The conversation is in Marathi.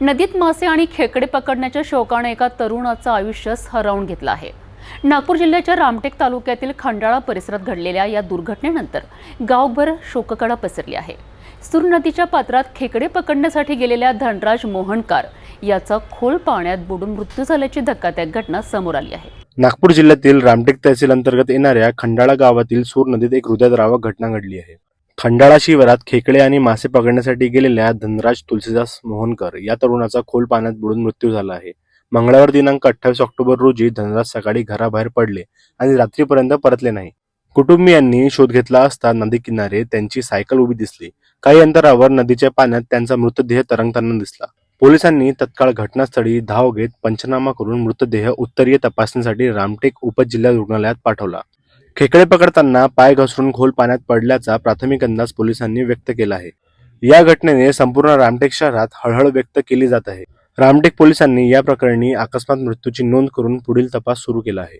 नदीत मासे आणि खेकडे पकडण्याच्या शौकाने एका तरुणाचं आयुष्यच हरवून घेतलं आहे. नागपूर जिल्ह्याच्या रामटेक तालुक्यातील खंडाळा परिसरात घडलेल्या या दुर्घटनेनंतर गावभर शोककळा पसरली आहे. सूर नदीच्या पात्रात खेकडे पकडण्यासाठी गेलेल्या धनराज मोहनकार याचा खोल पाण्यात बुडून मृत्यू झाल्याची धक्कादायक घटना समोर आली आहे. नागपूर जिल्ह्यातील रामटेक तहसील अंतर्गत येणाऱ्या खंडाळा गावातील सूर नदीत एक हृदयद्रावक घटना घडली आहे. खंडाळा शिवारात खेकडे आणि मासे पकडण्यासाठी गेलेल्या धनराज तुलसीदास मोहनकर या तरुणाचा खोल पाण्यात बुडून मृत्यू झाला आहे. मंगळवार दिनांक अठ्ठावीस ऑक्टोबर रोजी धनराज सकाळी घराबाहेर पडले आणि रात्रीपर्यंत परतले नाही. कुटुंबियांनी शोध घेतला असता नदी किनारे त्यांची सायकल उभी दिसली. काही अंतरावर नदीच्या पाण्यात त्यांचा मृतदेह तरंगताना दिसला. पोलिसांनी तत्काळ घटनास्थळी धाव घेत पंचनामा करून मृतदेह उत्तरीय तपासणीसाठी रामटेक उपजिल्हा रुग्णालयात पाठवला. खेकडे पकडताना पाय घसरून खोल पाण्यात पडल्याचा प्राथमिक अंदाज पोलिसांनी व्यक्त केला आहे. या घटनेने संपूर्ण रामटेक शहरात हळहळ व्यक्त केली जात आहे. रामटेक पोलिसांनी या प्रकरणी अकस्मात मृत्यूची नोंद करून पुढील तपास सुरू केला आहे.